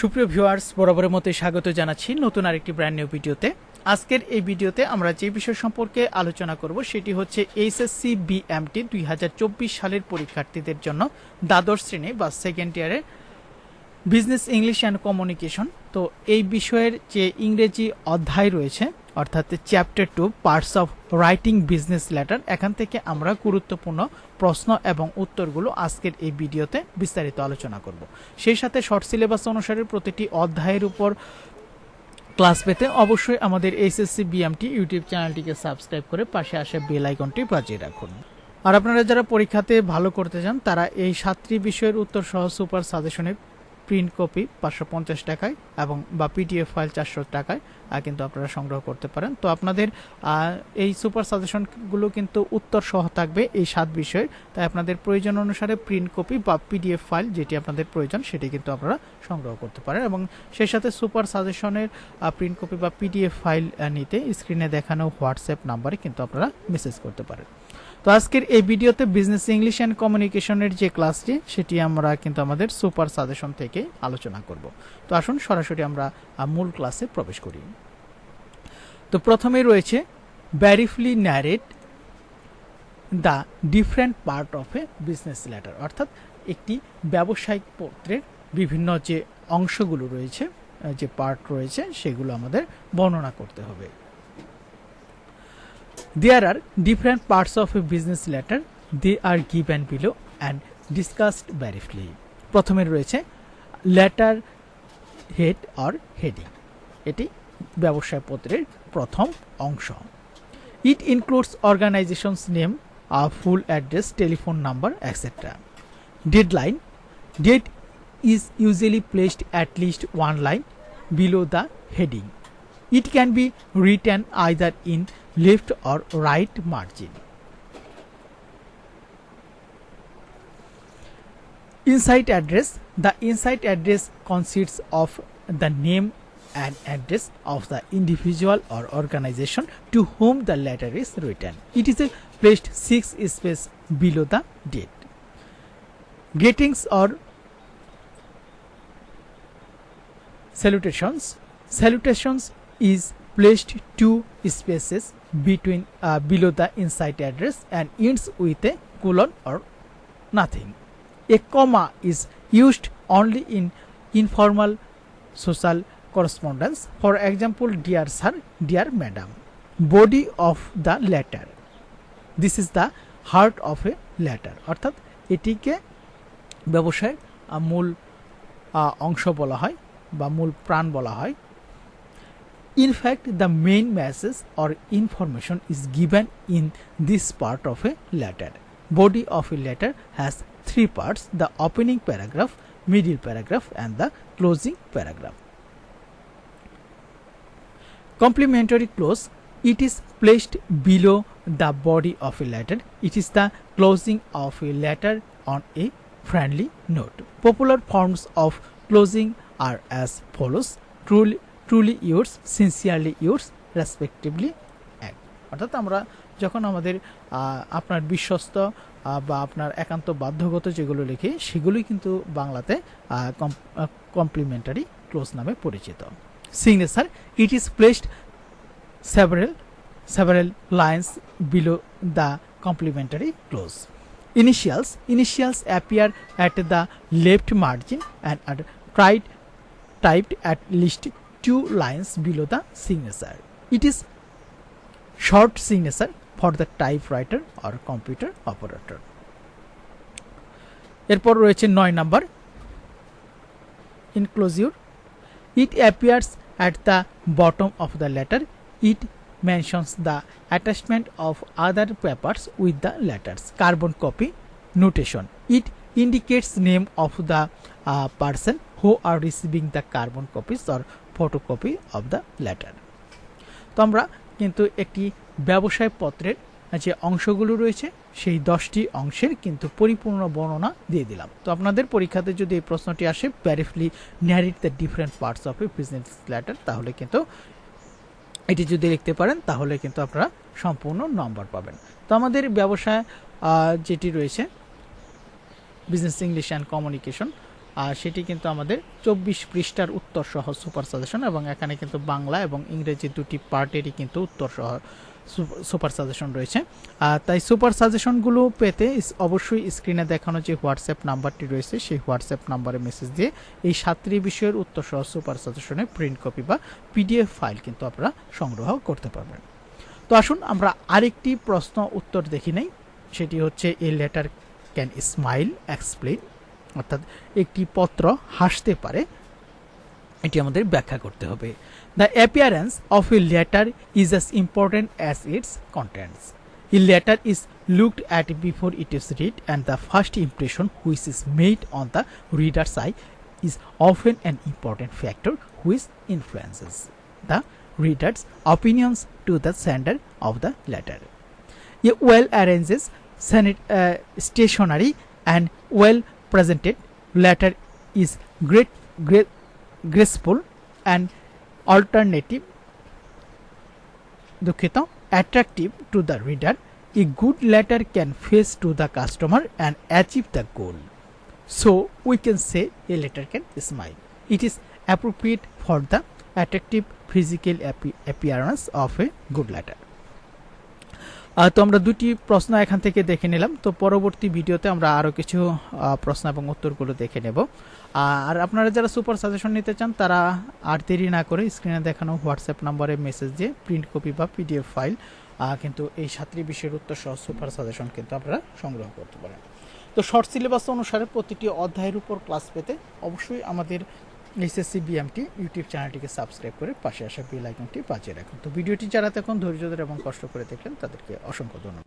সুপ্রিয় ভিউয়ার্স, বরাবরের মতো স্বাগত জানাচ্ছি নতুন আরেকটি ব্র্যান্ড নিউ ভিডিওতে। আজকের এই ভিডিওতে আমরা যে বিষয় সম্পর্কে আলোচনা করব সেটি হচ্ছে এইচএসসি বিএমটি দুই হাজার চব্বিশ সালের পরীক্ষার্থীদের জন্য দ্বাদশ শ্রেণি বা সেকেন্ড ইয়ারের বিজনেস ইংলিশ অ্যান্ড কমিউনিকেশন তো এই বিষয়ের যে ইংরেজি অধ্যায় রয়েছে, অর্থাৎ chapter two parts of writing business letter এখান থেকে আমরা গুরুত্বপূর্ণ প্রশ্ন এবং উত্তরগুলো আজকের এই ভিডিওতে বিস্তারিত আলোচনা করব। সেই সাথে শর্ট সিলেবাস অনুসারে প্রতিটি অধ্যায়ের উপর ক্লাস পেতে অবশ্যই আমাদের এইচএসসি বিএমটি ইউটিউব চ্যানেলটিকে সাবস্ক্রাইব করে পাশে আসা বেল আইকনটি বাজিয়ে রাখুন। আর আপনারা যারা পরীক্ষাতে ভালো করতে চান, তারা এই সাতটি বিষয়ের উত্তর সহ সুপার সাজেশনের প্রিন্ট কপি পাঁচশো পঞ্চাশ টাকায় এবং বা পিডিএফ ফাইল চারশো টাকায় কিন্তু আপনারা সংগ্রহ করতে পারেন। তো আপনাদের এই সুপার সাজেশনগুলো কিন্তু উত্তর সহ থাকবে এই সাত বিষয়ের। তাই আপনাদের প্রয়োজন অনুসারে প্রিন্ট কপি বা পিডিএফ ফাইল যেটি আপনাদের প্রয়োজন সেটি কিন্তু আপনারা সংগ্রহ করতে পারেন এবং সেই সাথে সুপার সাজেশনের প্রিন্ট কপি বা পিডিএফ ফাইল নিতে স্ক্রিনে দেখানো হোয়াটসঅ্যাপ নাম্বারে কিন্তু আপনারা মেসেজ করতে পারেন। তো আজকের এই ভিডিওতে বিজনেস ইংলিশ অ্যান্ড কমিউনিকেশনের যে ক্লাসটি সেটি আমরা কিন্তু আমাদের সুপার সাজেশন থেকে আলোচনা করব। তো আসুন সরাসরি আমরা মূল ক্লাসে প্রবেশ করি। তো প্রথমে রয়েছে briefly narrate the different part of a business letter অর্থাৎ একটি ব্যবসায়িক পত্রের বিভিন্ন যে অংশগুলো রয়েছে যে পার্ট রয়েছে, সেগুলো আমাদের বর্ণনা করতে হবে। There are different parts of a business letter. They are given below and discussed briefly. প্রথমে রয়েছে লেটার হেড অর হেডিং এটি ব্যবসায় পত্রের প্রথম অংশ it includes organisation's name R full address telephone number etcetera deadline date is usually placed at least one line below the heading. It can be written either in left or right margin. Inside address The inside address consists of the name and address of the individual or organization to whom the letter is written. It is placed six space below the date. Greetings or salutations salutations is placed two spaces between uh, below the inside address and ends with a colon or nothing a comma is used only in informal social correspondence for example dear sir dear madam body of the letter this is the heart of a letter অর্থাৎ এটিকে ব্যবসায়ের মূল অংশ বলা হয় বা মূল প্রাণ বলা হয় In fact, the main message or information is given in this part of a letter. Body of a letter has three parts the opening paragraph, middle paragraph, and the closing paragraph. Complementary clause it is placed below the body of a letter. It is the closing of a letter on a friendly note. Popular forms of closing are as follows truly truly yours sincerely yours respectfully এক। অর্থাৎ আমরা যখন আমাদের আপনার বিশ্বস্ত বা আপনার একান্ত বাধ্যগত যেগুলো লিখি সেগুলোই কিন্তু বাংলাতে কমপ্লিমেন্টারি ক্লোজ নামে পরিচিত। Signature it is placed several several lines below the complimentary close initials initials appear at the left margin and are tried, typed at least two lines below the signature. It is short signature for the typewriter or computer operator. এরপর রয়েছে নয় number enclosure It appears at the bottom of the letter. It mentions the attachment of other papers with the letters. Carbon copy notation. It indicates name of the uh, person who are receiving the carbon copies or photocopy of the letter. তো আমরা কিন্তু একটি ব্যবসায় পত্রের যে অংশগুলো রয়েছে, সেই দশটি অংশের কিন্তু পরিপূর্ণ বর্ণনা দিয়ে দিলাম তো আপনাদের পরীক্ষাতে যদি এই প্রশ্নটি আসে briefly narrate the different parts of a business letter তাহলে কিন্তু এটি যদি লিখতে পারেন, তাহলে কিন্তু আপনারা সম্পূর্ণ নম্বর পাবেন তো আমাদের ব্যবসায় যেটি রয়েছে বিজনেস ইংলিশ অ্যান্ড কমিউনিকেশন আর সেটি কিন্তু আমাদের চব্বিশ পৃষ্ঠার উত্তর সহ সুপার সাজেশন এবং এখানে কিন্তু বাংলা এবং ইংরেজি দুটি পার্টেরই কিন্তু উত্তর সহ সুপার সাজেশন রয়েছে। আর তাই সুপার সাজেশনগুলো পেতে অবশ্যই স্ক্রিনে দেখানো যে হোয়াটসঅ্যাপ নাম্বারটি রয়েছে, সেই হোয়াটসঅ্যাপ নাম্বারে মেসেজ দিয়ে এই সাতটি বিষয়ের উত্তর সহ সুপার সাজেশনের প্রিন্ট কপি বা পিডিএফ ফাইল কিন্তু আপনারা সংগ্রহ করতে পারবেন। তো আসুন আমরা আরেকটি প্রশ্ন উত্তর দেখি নেই, সেটি হচ্ছে a letter can smile explain অর্থাৎ একটি পত্র হাসতে পারে এটি আমাদের ব্যাখ্যা করতে হবে the appearance of a letter is as important as its contents a letter is looked at before it is read and the first impression which is made on the reader's eye is often an important factor which influences the reader's opinions to the sender of the letter. A arranged, sanit- uh, stationary, and well presented letter is great, great, graceful and alternative, দুঃখিত attractive to the reader. A good letter can face to the customer and achieve the goal. So we can say a letter can smile. It is appropriate for the attractive physical appi- appearance of a good letter. তো আমরা দুটি প্রশ্ন এখান থেকে দেখে নিলাম। তো পরবর্তী ভিডিওতে আমরা আরও কিছু প্রশ্ন এবং উত্তরগুলো দেখে নেব। আর আপনারা যারা সুপার সাজেশন নিতে চান, তারা আর দেরি না করে স্ক্রিনে দেখানো হোয়াটসঅ্যাপ নাম্বারে মেসেজ দিয়ে প্রিন্ট কপি বা পিডিএফ ফাইল কিন্তু এই সাতটি বিষয়ের উত্তর সহ সুপার সাজেশন কিন্তু আপনারা সংগ্রহ করতে পারেন। তো শর্ট সিলেবাস অনুসারে প্রতিটি অধ্যায়ের উপর ক্লাস পেতে অবশ্যই আমাদের এসএসসি বিএমটি ইউটিউব চ্যানেলটিকে সাবস্ক্রাইব করে পাশে আসা বেল আইকনটি বাজিয়ে রাখুন। তো ভিডিওটি যারা এখন ধৈর্য ধরে এবং কষ্ট করে দেখলেন, তাদেরকে অসংখ্য ধন্যবাদ।